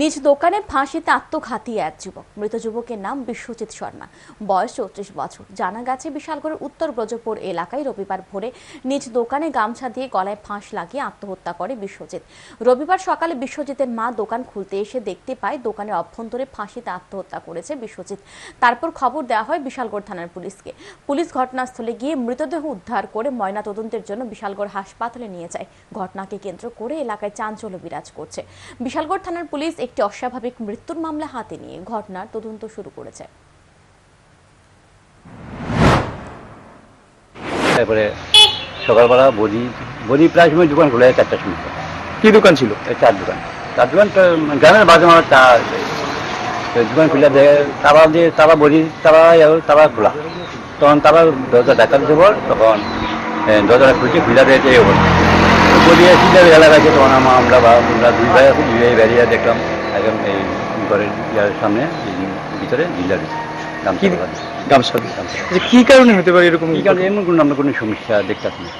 নিজ দোকানে ফাঁসিতে আত্মঘাতী এক যুবক। মৃত যুবকের নাম বিশ্বজিৎ শর্মা। বয়স চৌত্রিশ বছর। জানা গেছে বিশালগড়ের উত্তর ব্রজপুর এলাকায় রবিবার ভোরে নিজ দোকানে গামছা দিয়ে গলায় ফাঁস লাগিয়ে আত্মহত্যা করে বিশ্বজিৎ। রবিবার সকালে বিশ্বজিতের মা দোকান খুলতে এসে দেখতে পায় দোকানের অভ্যন্তরে ফাঁসিতে আত্মহত্যা করেছে বিশ্বজিৎ। তারপর খবর দেওয়া হয় বিশালগড় থানার পুলিশকে। পুলিশ ঘটনাস্থলে গিয়ে মৃতদেহ উদ্ধার করে ময়না তদন্তের জন্য বিশালগড় হাসপাতালে নিয়ে যায়। ঘটনাকে কেন্দ্র করে এলাকায় চাঞ্চল্য বিরাজ করছে। বিশালগড় থানার পুলিশ একটি অস্বাভাবিক মৃত্যুর মামলা হাতে নিয়ে ঘটনার তদন্ত শুরু করেছে। তারপরে সকালবেলা প্রায় সময় দোকান খোলা হয় চারটার সময়। কি দোকান ছিল? চার দোকান। চার দোকান গ্রামের বাজে আমার চা দোকান খুলে দেয় তারা দিয়ে তারা বডি তারা তারা খোলা। তখন তারা দরজা দিতে বল তখন দরজাটা খুলছে খুলে দিয়েছে এই অবস্থা। বডি সিধা এলাকা আছে তখন আমার আমরা বা আমরা দুই ভাই আছি দুই ভাই বেরিয়ে দেখলাম একদম এই ঘরের ইয়ার সামনে ভিতরে জিল্লা দিচ্ছে কি গামছা? গামছা। যে কি কারণে হতে পারে এরকম কি কারণে? এমন কোনো আমরা কোনো সমস্যা দেখতে না।